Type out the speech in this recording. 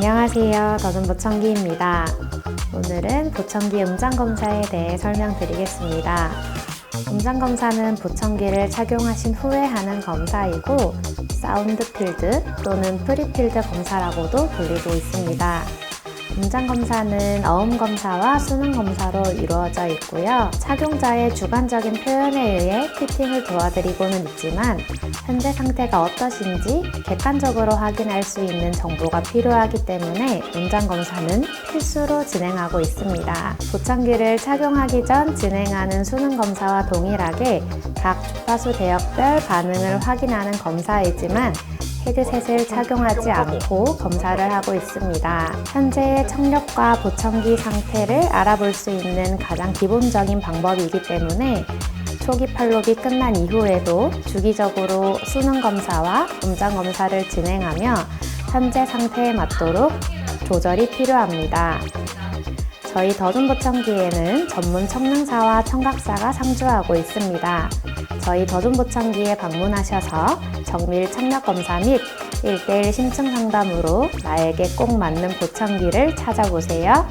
안녕하세요. 저는 보청기입니다. 오늘은 보청기 음장 검사에 대해 설명드리겠습니다. 음장 검사는 보청기를 착용하신 후에 하는 검사이고 사운드 필드 또는 프리필드 검사라고도 불리고 있습니다. 음장 검사는 어음 검사와 수능 검사로 이루어져 있고요. 착용자의 주관적인 표현에 의해 피팅을 도와드리고는 있지만 현재 상태가 어떠신지 객관적으로 확인할 수 있는 정보가 필요하기 때문에 음장 검사는 필수로 진행하고 있습니다. 보청기를 착용하기 전 진행하는 수능 검사와 동일하게 각 주파수 대역별 반응을 확인하는 검사이지만 헤드셋을 착용하지 않고 검사를 하고 있습니다. 현재의 청력과 보청기 상태를 알아볼 수 있는 가장 기본적인 방법이기 때문에 초기 팔록이 끝난 이후에도 주기적으로 수능 검사와 음장 검사를 진행하며 현재 상태에 맞도록 조절이 필요합니다. 저희 더듬 보청기에는 전문 청능사와 청각사가 상주하고 있습니다. 저희 더듬 보청기에 방문하셔서 정밀 청력 검사 및 1대1 심층 상담으로 나에게 꼭 맞는 보청기를 찾아보세요.